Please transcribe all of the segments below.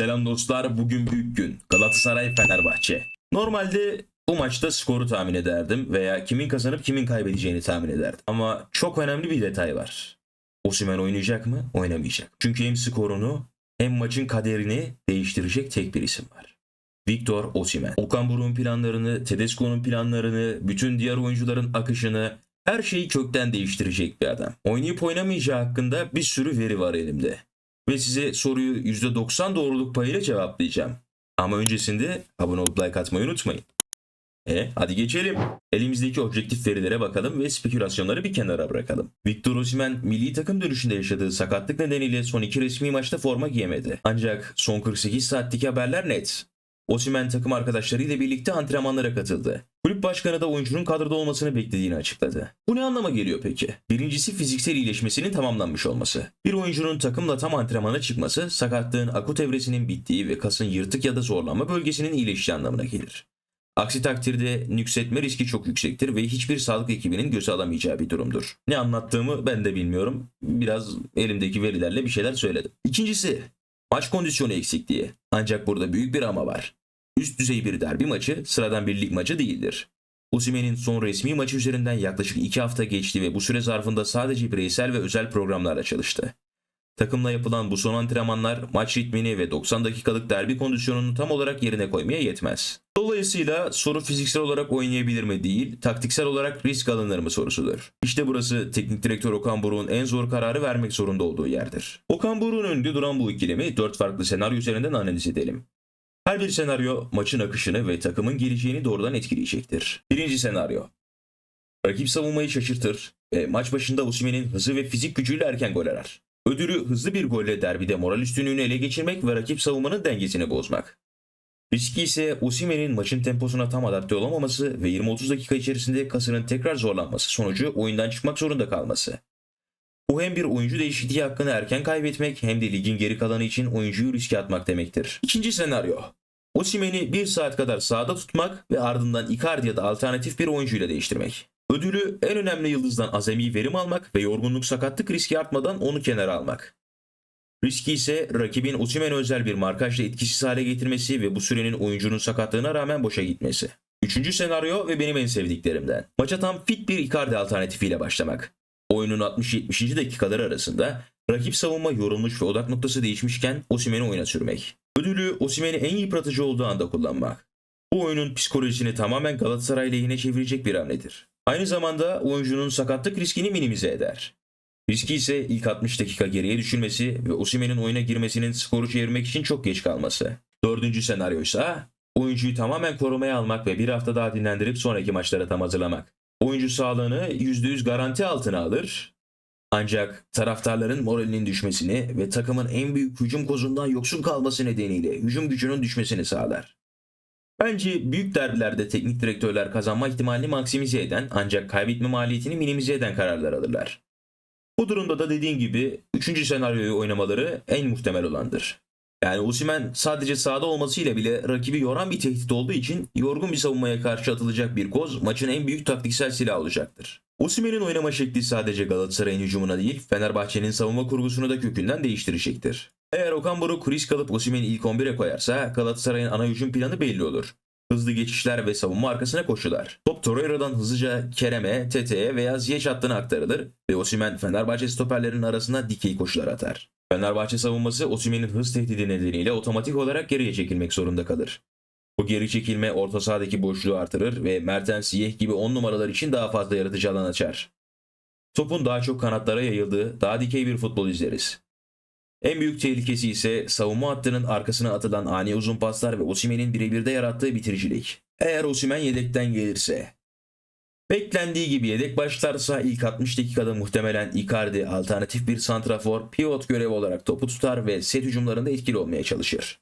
Selam dostlar. Bugün büyük gün. Galatasaray Fenerbahçe. Normalde bu maçta skoru tahmin ederdim veya kimin kazanıp kimin kaybedeceğini tahmin ederdim. Ama çok önemli bir detay var. Osimhen oynayacak mı? Oynamayacak. Çünkü hem skorunu hem maçın kaderini değiştirecek tek bir isim var. Victor Osimhen. Okan Buruk'un planlarını, Tedesco'nun planlarını, bütün diğer oyuncuların akışını, her şeyi kökten değiştirecek bir adam. Oynayıp oynamayacağı hakkında bir sürü veri var elimde ve size soruyu %90 doğruluk payıyla cevaplayacağım. Ama öncesinde abone olup like atmayı unutmayın. E hadi geçelim. Elimizdeki objektif verilere bakalım ve spekülasyonları bir kenara bırakalım. Victor Osimhen milli takım dönüşünde yaşadığı sakatlık nedeniyle son iki resmi maçta forma giyemedi. Ancak son 48 saatteki haberler net. Osimhen takım arkadaşlarıyla birlikte antrenmanlara katıldı. Kulüp başkanı da oyuncunun kadroda olmasını beklediğini açıkladı. Bu ne anlama geliyor peki? Birincisi fiziksel iyileşmesinin tamamlanmış olması. Bir oyuncunun takımla tam antrenmana çıkması sakatlığın akut evresinin bittiği ve kasın yırtık ya da zorlanma bölgesinin iyileştiği anlamına gelir. Aksi takdirde nüksetme riski çok yüksektir ve hiçbir sağlık ekibinin göze alamayacağı bir durumdur. Ne anlattığımı ben de bilmiyorum. Biraz elimdeki verilerle bir şeyler söyledim. İkincisi, maç kondisyonu eksikliği. Ancak burada büyük bir ama var. Üst düzey bir derbi maçı sıradan bir lig maçı değildir. Osimhen'in son resmi maçı üzerinden yaklaşık 2 hafta geçti ve bu süre zarfında sadece bireysel ve özel programlarla çalıştı. Takımla yapılan bu son antrenmanlar maç ritmini ve 90 dakikalık derbi kondisyonunu tam olarak yerine koymaya yetmez. Dolayısıyla soru fiziksel olarak oynayabilir mi değil, taktiksel olarak risk alınır mı sorusudur. İşte burası teknik direktör Okan Buruk'un en zor kararı vermek zorunda olduğu yerdir. Okan Buruk'un önünde duran bu ikilemi 4 farklı senaryo üzerinden analiz edelim. Her bir senaryo maçın akışını ve takımın geleceğini doğrudan etkileyecektir. Birinci senaryo. Rakip savunmayı şaşırtır ve maç başında Osimhen'in hızı ve fizik gücüyle erken gol arar. Ödülü hızlı bir golle derbide moral üstünlüğünü ele geçirmek ve rakip savunmanın dengesini bozmak. Riski ise Osimhen'in maçın temposuna tam adapte olamaması ve 20-30 dakika içerisinde kasının tekrar zorlanması sonucu oyundan çıkmak zorunda kalması. Bu hem bir oyuncu değişikliği hakkını erken kaybetmek hem de ligin geri kalanı için oyuncuyu riske atmak demektir. İkinci senaryo. Osimhen'i bir saat kadar sahada tutmak ve ardından Icardi ya da alternatif bir oyuncuyla değiştirmek. Ödülü en önemli yıldızdan azami verim almak ve yorgunluk sakatlık riski artmadan onu kenara almak. Riski ise rakibin Osimhen'e özel bir markajla etkisiz hale getirmesi ve bu sürenin oyuncunun sakatlığına rağmen boşa gitmesi. Üçüncü senaryo ve benim en sevdiklerimden. Maça tam fit bir Icardi alternatifiyle başlamak. Oyunun 60-70. dakikaları arasında rakip savunma yorulmuş ve odak noktası değişmişken Osimhen'i oyuna sürmek. Ödülü Osimhen'i en yıpratıcı olduğu anda kullanmak. Bu oyunun psikolojisini tamamen Galatasaray lehine çevirecek bir hamledir. Aynı zamanda oyuncunun sakatlık riskini minimize eder. Riski ise ilk 60 dakika geriye düşülmesi ve Osimhen'in oyuna girmesinin skoru çevirmek için çok geç kalması. Dördüncü senaryo ise oyuncuyu tamamen korumaya almak ve bir hafta daha dinlendirip sonraki maçlara tam hazırlamak. Oyuncu sağlığını %100 garanti altına alır. Ancak taraftarların moralinin düşmesini ve takımın en büyük hücum kozundan yoksun kalması nedeniyle hücum gücünün düşmesini sağlar. Bence büyük derbilerde teknik direktörler kazanma ihtimalini maksimize eden ancak kaybetme maliyetini minimize eden kararlar alırlar. Bu durumda da dediğim gibi 3. senaryoyu oynamaları en muhtemel olandır. Yani Osimhen sadece sahada olmasıyla bile rakibi yoran bir tehdit olduğu için yorgun bir savunmaya karşı atılacak bir koz maçın en büyük taktiksel silahı olacaktır. Osimhen'in oynama şekli sadece Galatasaray'ın hücumuna değil Fenerbahçe'nin savunma kurgusunu da kökünden değiştirecektir. Eğer Okan Buruk risk alıp Osimhen'i ilk 11'e koyarsa Galatasaray'ın ana hücum planı belli olur. Hızlı geçişler ve savunma arkasına koşular. Top Torreira'dan hızlıca Kerem'e, Tete'ye veya Ziyech hattına aktarılır ve Osimhen Fenerbahçe stoperlerinin arasına dikey koşular atar. Fenerbahçe savunması Osimhen'in hız tehdidi nedeniyle otomatik olarak geriye çekilmek zorunda kalır. Bu geri çekilme orta sahadaki boşluğu artırır ve Mertens, Ziyech gibi 10 numaralar için daha fazla yaratıcı alan açar. Topun daha çok kanatlara yayıldığı, daha dikey bir futbol izleriz. En büyük tehlikesi ise savunma hattının arkasına atılan ani uzun paslar ve Osimhen'in birebirde yarattığı bitiricilik. Eğer Osimhen yedekten gelirse. Beklendiği gibi yedek başlarsa ilk 60 dakikada muhtemelen Icardi alternatif bir santrafor pivot görevi olarak topu tutar ve set hücumlarında etkili olmaya çalışır.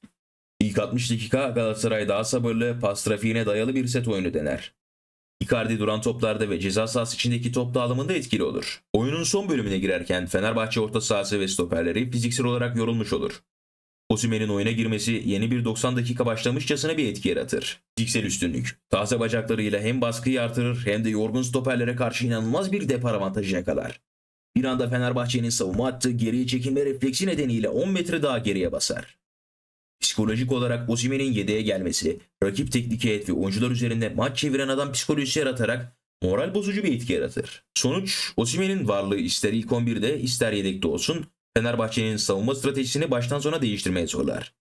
İlk 60 dakika Galatasaray daha sabırlı, pas trafiğine dayalı bir set oyunu dener. Icardi duran toplarda ve ceza sahası içindeki top dağılımında etkili olur. Oyunun son bölümüne girerken Fenerbahçe orta sahası ve stoperleri fiziksel olarak yorulmuş olur. Osimhen'in oyuna girmesi yeni bir 90 dakika başlamışçasına bir etki yaratır. Fiziksel üstünlük. Taze bacaklarıyla hem baskıyı artırır hem de yorgun stoperlere karşı inanılmaz bir depar avantajı yakalar. Bir anda Fenerbahçe'nin savunma hattı geriye çekilme refleksi nedeniyle 10 metre daha geriye basar. psikolojik olarak Osimhen'in yedeğe gelmesi, rakip teknik heyet ve oyuncular üzerinde maç çeviren adam psikolojisi yaratarak moral bozucu bir etki yaratır. Sonuç Osimhen'in varlığı ister ilk 11'de ister yedekte olsun Fenerbahçe'nin savunma stratejisini baştan sona değiştirmeye zorlar.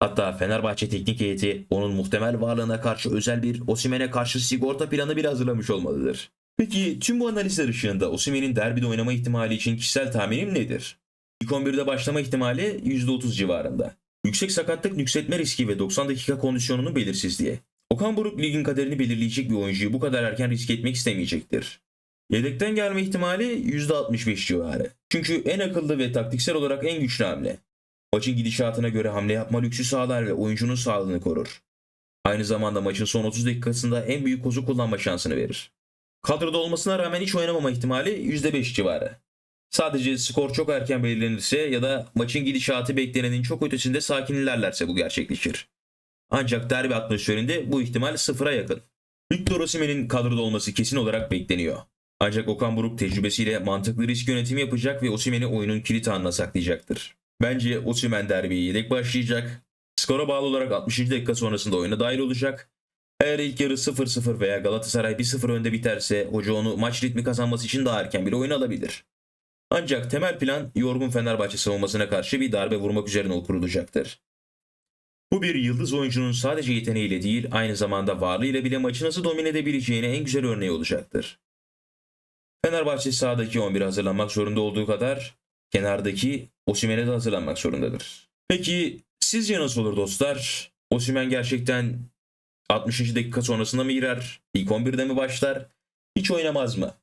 Hatta Fenerbahçe teknik heyeti onun muhtemel varlığına karşı özel bir Osimhen'e karşı sigorta planı bile hazırlamış olmalıdır. Peki tüm bu analizler ışığında Osimhen'in derbide oynama ihtimali için kişisel tahminim nedir? İlk 11'de başlama ihtimali %30 civarında. Yüksek sakatlık nüksetme riski ve 90 dakika kondisyonunun belirsizliği. Okan Buruk ligin kaderini belirleyecek bir oyuncuyu bu kadar erken risk etmek istemeyecektir. Yedekten gelme ihtimali %65 civarı. Çünkü en akıllı ve taktiksel olarak en güçlü hamle. Maçın gidişatına göre hamle yapma lüksü sağlar ve oyuncunun sağlığını korur. Aynı zamanda maçın son 30 dakikasında en büyük kozu kullanma şansını verir. Kadroda olmasına rağmen hiç oynamama ihtimali %5 civarı. Sadece skor çok erken belirlenirse ya da maçın gidişatı beklenenin çok ötesinde sakinlerlerse bu gerçekleşir. Ancak derbi atmosferinde bu ihtimal sıfıra yakın. Victor Osimhen'in kadroda olması kesin olarak bekleniyor. Ancak Okan Buruk tecrübesiyle mantıklı risk yönetimi yapacak ve Osimhen'i oyunun kilit anına saklayacaktır. Bence Osimhen derbiye yedek başlayacak. Skora bağlı olarak 60. dakika sonrasında oyuna dahil olacak. Eğer ilk yarı 0-0 veya Galatasaray 1-0 önde biterse hoca onu maç ritmi kazanması için daha erken bir oyun alabilir. Ancak temel plan yorgun Fenerbahçe savunmasına karşı bir darbe vurmak üzerine kurulacaktır. Bu bir yıldız oyuncunun sadece yeteneğiyle değil aynı zamanda varlığıyla bile maçı nasıl domine edebileceğine en güzel örneği olacaktır. Fenerbahçe sahadaki 11 hazırlanmak zorunda olduğu kadar kenardaki Osimhen'e de hazırlanmak zorundadır. Peki sizce nasıl olur dostlar? Osimhen gerçekten 60. dakika sonrasında mı girer? İlk 11'de mi başlar? Hiç oynamaz mı?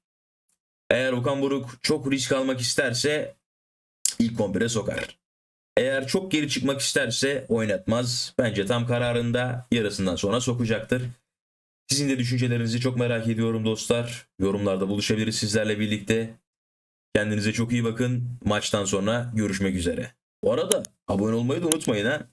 Eğer Okan Buruk çok risk almak isterse ilk 11'e sokar. Eğer çok geri çıkmak isterse oynatmaz. Bence tam kararında yarısından sonra sokacaktır. Sizin de düşüncelerinizi çok merak ediyorum dostlar. Yorumlarda buluşabiliriz sizlerle birlikte. Kendinize çok iyi bakın. Maçtan sonra görüşmek üzere. Bu arada abone olmayı da unutmayın ha.